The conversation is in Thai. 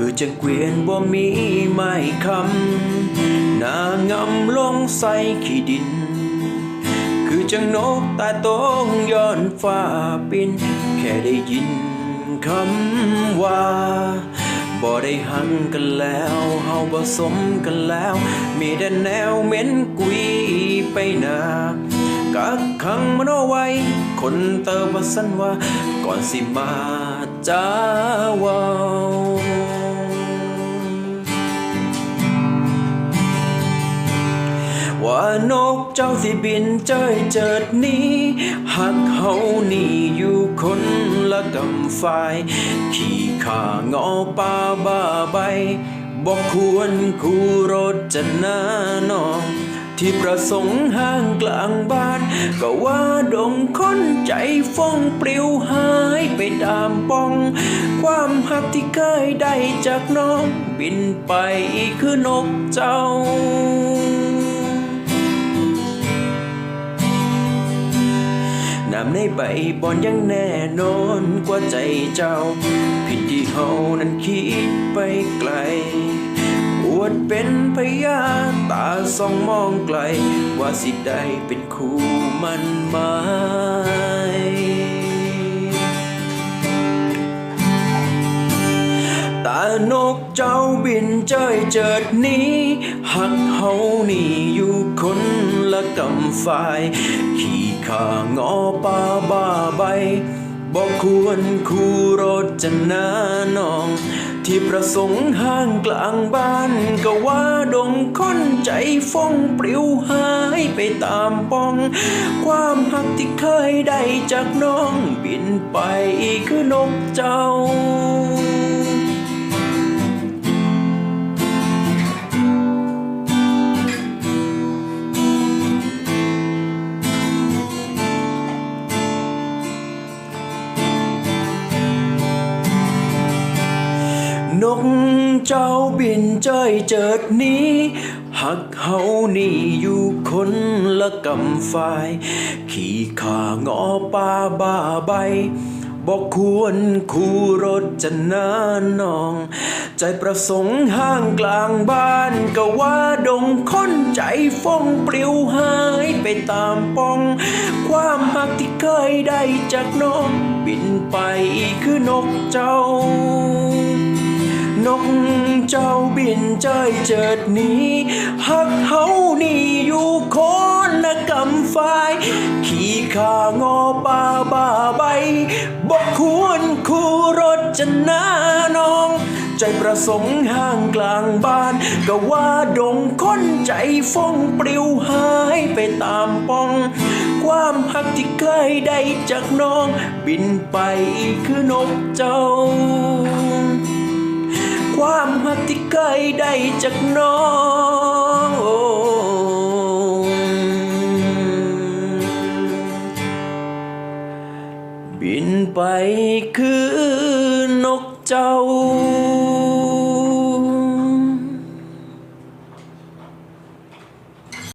คือจังเกวียนบ่มีไม้คำนางำลงใส่ขี้ดิน คือจังนกตาตงย้อนฟ้าปิน แค่ได้ยินคำว่าบ่ได้หังกันแล้วเฮาบ่สมกันแล้ว มีแต่แนวเหม็นกุยไปนากักขังมันเอาไว้ คนเติบว่าสันว่า ก่อนสิมาจ้าวา นกเจ้าสิบินเจ้ยเจิดหนี้หักเฮานี่อยู่คนละกำฝ่าย ขี่ข่างอป่าบ้าใบบอกควรคู่รถจะหน้านอง ที่ประสงค์ห้างกลางบ้าน ก็ว่าดงคนใจฟ้องปลิวหายไปตามป้อง ความหักที่เคยได้จากน้อง บินไปคือนกเจ้า น้ำในใบบอนยังแน่นอนกว่าใจเจ้า ผิดที่เฮานั้นคิดไปไกล อวดเป็นพยาตาส่องมองไกล ว่าสิได้เป็นคู่มันมา นกเจ้าบินเจยเจิดหนี้ หักเฮานี่อยู่คนละกำฝ่าย ขี่ขางอป่าบ้าใบบอกควรคู่รถจะหน้านอง ที่ประสงค์ห้างกลางบ้าน ก็ว่าดงค้นใจฟองปลิวหายไปตามป้อง ความหักที่เคยได้จากน้องบินไปคือนกเจ้า นกเจ้าบินเจ้ยเจิดหนี้หักเฮานี่อยู่คนละกำฝ่าย ขี่ข่างอป่าบ้าใบบอกควรคู่รถจะนานอง ใจประสงค์ห้างกลางบ้านก็ว่าดงคนใจฟองปลิวหายไปตามป้อง ความหักที่เคยได้จากน้อง บินไปคือนกเจ้า เจ้าบินเจยเจิดหนี้หักเฮานี่อยู่คนละกำฝ่าย ขี่ขางอป่าบ้าใบบอกควรคู่รถจะหน้านอง ใจประสงค์ห้างกลางบ้าน ก็ว่าดงคนใจฟองปลิวหายไปตามป้อง ความหักที่เคยได้จากน้อง บินไปคือนกเจ้า ความหักที่เคยได้จากน้องบินไปคือนกเจ้า